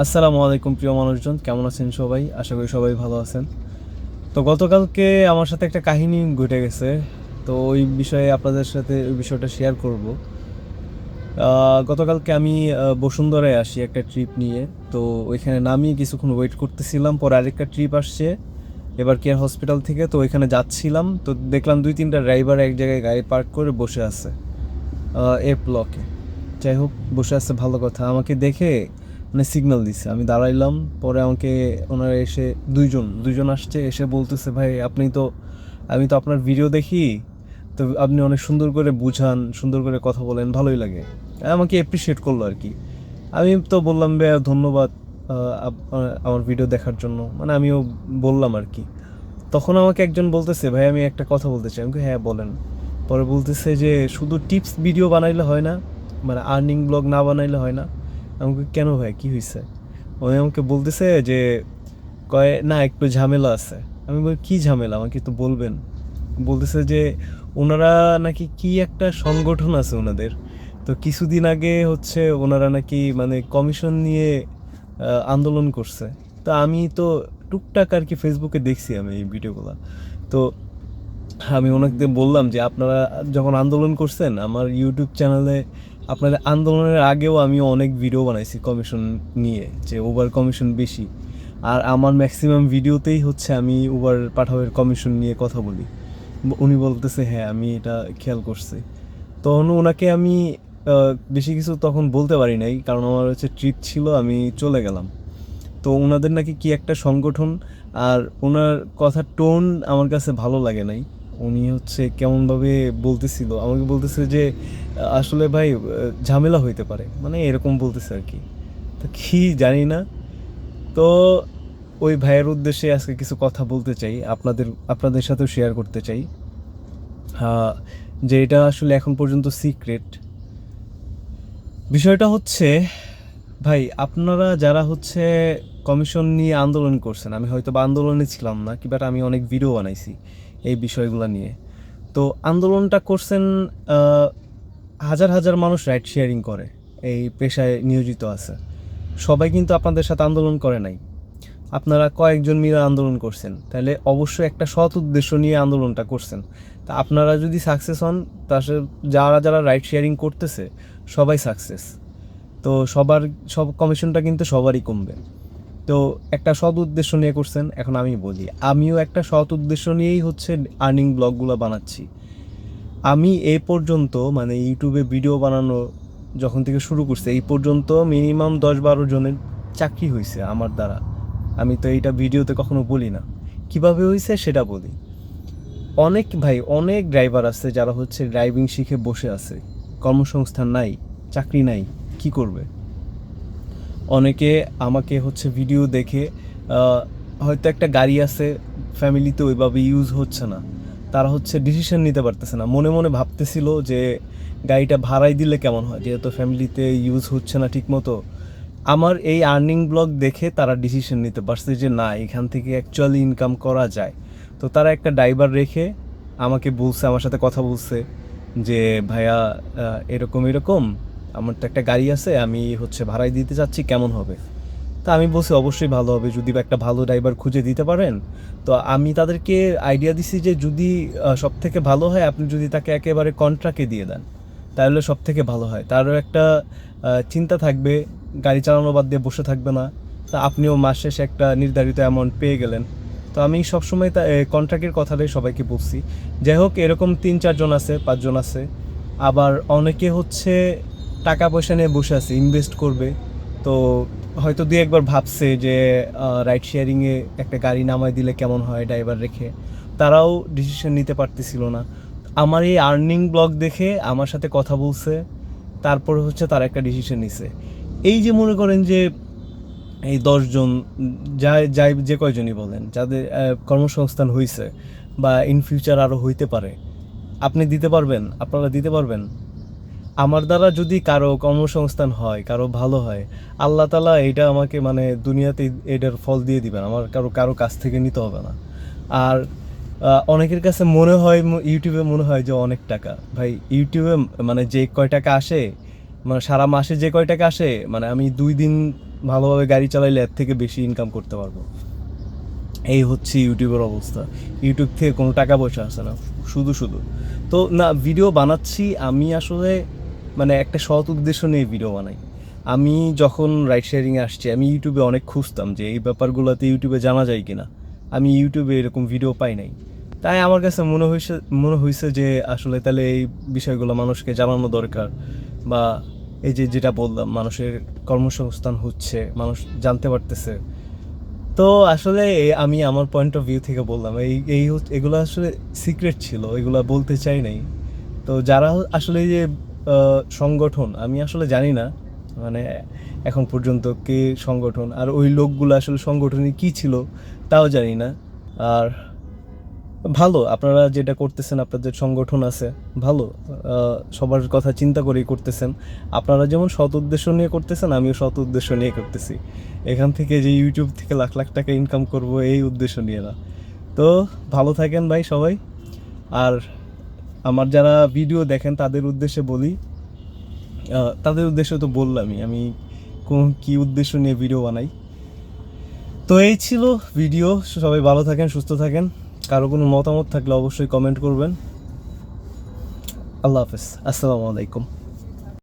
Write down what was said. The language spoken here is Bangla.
আসসালামু আলাইকুম, প্রিয় মানুষজন। কেমন আছেন সবাই? আশা করি সবাই ভালো আছেন। তো গতকালকে আমার সাথে একটা কাহিনী ঘটে গেছে। তো ওই বিষয়ে আপনাদের সাথে ওই বিষয়টা শেয়ার করব। গতকালকে আমি বসুন্ধরায় আসি একটা ট্রিপ নিয়ে। তো ওইখানে নামিয়ে কিছুক্ষণ ওয়েট করতেছিলাম, পরে আরেকটা ট্রিপ আসছে। এবার কেয়ার হসপিটাল থেকে তো ওইখানে যাচ্ছিলাম। তো দেখলাম দুই, তিনটা ড্রাইভার এক জায়গায় গাড়ি পার্ক করে বসে আছে এ। ব্লকে যাই হোক, বসে আছে ভালো কথা। আমাকে দেখে মানে সিগন্যাল দিছে। আমি দাঁড়াইলাম, পরে আমাকে ওনারা এসে দুইজন দুইজন আসছে, এসে বলতেছে, ভাই, আপনি তো, আমি তো আপনার ভিডিও দেখি, তো আপনি অনেক সুন্দর করে বুঝান, সুন্দর করে কথা বলেন, ভালোই লাগে। আমাকে অ্যাপ্রিসিয়েট করল আর কি আমি তো বললাম ভাইয়া ধন্যবাদ আমার ভিডিও দেখার জন্য। মানে আমিও বললাম আর কি তখন আমাকে একজন বলতেছে, ভাই, আমি একটা কথা বলতে চাই। আমি হ্যাঁ বলেন। পরে বলতেছে যে, শুধু টিপস ভিডিও বানাইলে হয় না মানে আর্নিং ব্লগ না বানাইলে হয় না। আমাকে, কেন ভাই? কি হয়েছে উনি আমাকে বলতেছে যে, কয়, না, একটু ঝামেলা আছে। আমি বলি, কী ঝামেলা? আমাকে তো বলবেন। বলতেছে যে, ওনারা নাকি কি একটা সংগঠন আছে ওনাদের। তো কিছুদিন আগে হচ্ছে ওনারা নাকি মানে কমিশন নিয়ে আন্দোলন করছে। তো আমি তো টুকটাক আর কি ফেসবুকে দেখছি আমি এই ভিডিওগুলো। তো আমি ওনাকে বললাম যে, আপনারা যখন আন্দোলন করছেন, আমার ইউটিউব চ্যানেলে আপনাদের আন্দোলনের আগেও আমি অনেক ভিডিও বানাইছি কমিশন নিয়ে, যে ওভার কমিশন বেশি। আর আমার ম্যাক্সিমাম ভিডিওতেই হচ্ছে আমি উবার পাঠাবের কমিশন নিয়ে কথা বলি। উনি বলতেছে হ্যাঁ আমি এটা খেয়াল করছি। তখন ওনাকে আমি বেশি কিছু তখন বলতে পারি নাই, কারণ আমার হচ্ছে ট্রিপ ছিল, আমি চলে গেলাম। তো ওনাদের নাকি কি একটা সংগঠন, আর ওনার কথার টোন আমার কাছে ভালো লাগে নাই। উনি হচ্ছে কেমনভাবে বলতেছিল? আমাকে বলতেছে যে, আসলে ভাই ঝামেলা হইতে পারে। মানে এরকম বলতেছে আর কি। তো কি জানি না। তো ওই ভাইয়ের উদ্দেশ্যে আজকে কিছু কথা বলতে চাই। আপনাদের আপনাদের সাথেও শেয়ার করতে চাই। যে এটা আসলে এখন পর্যন্ত সিক্রেট বিষয়টা হচ্ছে, ভাই, আপনারা যারা হচ্ছে কমিশন নিয়ে আন্দোলন করছেন, আমি হয়তো বা আন্দোলনে ছিলাম না কি বাট আমি অনেক ভিডিও বানাইছি। এই বিষয়গুলো নিয়ে। তো আন্দোলনটা করছেন হাজার হাজার মানুষ রাইট শেয়ারিং করে, এই পেশায় নিয়োজিত আছে। সবাই কিন্তু আপনাদের সাথে আন্দোলন করে নাই। আপনারা কয়েকজন মিলে আন্দোলন করছেন। তাহলে অবশ্যই একটা সৎ উদ্দেশ্য নিয়ে আন্দোলনটা করছেন। তা আপনারা যদি সাকসেস হন তাহলে যারা যারা রাইট শেয়ারিং করতেছে, সবাই সাকসেস। তো সবার, সব কমিশনটা কিন্তু সবারই কমবে। তো একটা সৎ উদ্দেশ্য নিয়ে করছেন, এখন আমি বলি। আমিও একটা সৎ উদ্দেশ্য নিয়েই হচ্ছে আর্নিং ব্লগগুলো বানাচ্ছি। আমি এই পর্যন্ত মানে ইউটিউবে ভিডিও বানানো যখন থেকে শুরু করছে, এই পর্যন্ত মিনিমাম দশ বারো জনের চাকরি হয়েছে আমার দ্বারা। আমি তো এইটা ভিডিওতে কখনো বলি না। কীভাবে হয়েছে সেটা বলি। অনেক ভাই, অনেক ড্রাইভার আছে যারা হচ্ছে ড্রাইভিং শিখে বসে আছে। কর্মসংস্থান নাই, চাকরি নাই, কি করবে? অনেকে আমাকে হচ্ছে ভিডিও দেখে হয়তো একটা গাড়ি আছে ফ্যামিলিতে ওইভাবে ইউজ হচ্ছে না। তারা হচ্ছে ডিসিশন নিতে পারতেছে না। মনে মনে ভাবতেছিল যে গাড়িটা ভাড়াই দিলে কেমন হয়? যেহেতু ফ্যামিলিতে ইউজ হচ্ছে না ঠিক মতো আমার এই আর্নিং ব্লগ দেখে তারা ডিসিশন নিতে পারছে যে না, এখান থেকে অ্যাকচুয়ালি ইনকাম করা যায়। তো তারা একটা ড্রাইভার রেখে আমাকে বলছে, আমার সাথে কথা বলছে যে, ভাইয়া এরকম এরকম। আমার তো একটা গাড়ি আছে, আমি হচ্ছে ভাড়ায় দিতে চাচ্ছি, কেমন হবে? তা আমি বলছি, অবশ্যই ভালো হবে, যদি বা একটা ভালো ড্রাইভার খুঁজে দিতে পারেন। তো আমি তাদেরকে আইডিয়া দিছি যে যদি সব থেকে ভালো হয়, আপনি যদি তাকে একেবারে কন্ট্রাক্টে দিয়ে দেন, তাহলে সব থেকে ভালো হয়। তারও একটা চিন্তা থাকবে, গাড়ি চালানো বাদ দিয়ে বসে থাকবে না। তা আপনিও মাস শেষে একটা নির্ধারিত অ্যামাউন্ট পেয়ে গেলেন। তো আমি সবসময় তা কন্ট্রাক্টের কথাটাই সবাইকে বলছি। যাই হোক, এরকম তিন চারজন আছে, পাঁচজন আছে। আবার অনেকে হচ্ছে টাকা পয়সা নিয়ে বসে আছে ইনভেস্ট করবে। তো হয়তো দুই একবার ভাবছে যে রাইড শেয়ারিংয়ে একটা গাড়ি নামায় দিলে কেমন হয় ড্রাইভার রেখে। তারাও ডিসিশন নিতে পারতেছিল না। আমার এই আর্নিং ব্লগ দেখে আমার সাথে কথা বলছে, তারপরে হচ্ছে তার একটা ডিসিশন নিছে। এই যে মনে করেন যে, এই দশজন যা যাই, যে কয়জনই বলেন, যাদের কর্মসংস্থান হয়েছে বা ইন ফিউচার আরও হইতে পারে, আপনি দিতে পারবেন, আপনারা দিতে পারবেন? আমার দ্বারা যদি কারও কর্মসংস্থান হয়, কারও ভালো হয়, আল্লাহ তালা এটা আমাকে মানে দুনিয়াতে এটার ফল দিয়ে দিবেন। আমার কারও কারও কাছ থেকে নিতে হবে না। আর অনেকের কাছে মনে হয়, ইউটিউবে মনে হয় যে অনেক টাকা। ভাই, ইউটিউবে মানে যে কয় টাকা আসে মানে সারা মাসে যে কয় টাকা আসে মানে আমি দুই দিন ভালোভাবে গাড়ি চালাইলে এর থেকে বেশি ইনকাম করতে পারব। এই হচ্ছে ইউটিউবের অবস্থা। ইউটিউব থেকে কোনো টাকা পয়সা আসে না, শুধু শুধু। তো না ভিডিও বানাচ্ছি, আমি আসলে মানে একটা সৎ উদ্দেশ্য নিয়ে ভিডিও বানাই। আমি যখন রাইড শেয়ারিংয়ে আসছি, আমি ইউটিউবে অনেক খুঁজতাম যে এই ব্যাপারগুলোতে ইউটিউবে জানা যায় কিনা। আমি ইউটিউবে এরকম ভিডিও পাই নাই। তাই আমার কাছে মনে হয়েছে মনে হয়েছে যে আসলে তাহলে এই বিষয়গুলো মানুষকে জানানো দরকার বা এই যে যেটা বললাম, মানুষের কর্মসংস্থান হচ্ছে, মানুষ জানতে পারতেছে। তো আসলে আমি আমার পয়েন্ট অফ ভিউ থেকে বললাম, এই এই এগুলো আসলে সিক্রেট ছিল, এগুলো বলতে চাই নাই। তো যারা আসলে যে সংগঠন, আমি আসলে জানি না মানে এখন পর্যন্ত কে সংগঠন, আর ওই লোকগুলো আসলে সংগঠনে কি ছিল তাও জানি না। আর ভালো, আপনারা যেটা করতেছেন, আপনাদের সংগঠন আছে, ভালো সবার কথা চিন্তা করেই করতেছেন। আপনারা যেমন সৎ উদ্দেশ্য নিয়ে করতেছেন, আমিও সৎ উদ্দেশ্য নিয়ে করতেছি। এখান থেকে যে ইউটিউব থেকে লাখ লাখ টাকা ইনকাম করব, এই উদ্দেশ্য নিয়ে না। তো ভালো থাকেন ভাই সবাই, আর আমার যারা ভিডিও দেখেন, তাদের উদ্দেশ্যে বলি তাদের উদ্দেশ্যে তো বললামই, আমি কোন কী উদ্দেশ্য নিয়ে ভিডিও বানাই। তো এই ছিল ভিডিও সবাই ভালো থাকেন, সুস্থ থাকেন। কারও কোনো মতামত থাকলে অবশ্যই কমেন্ট করবেন। আল্লাহ হাফেজ, আসসালামু আলাইকুম।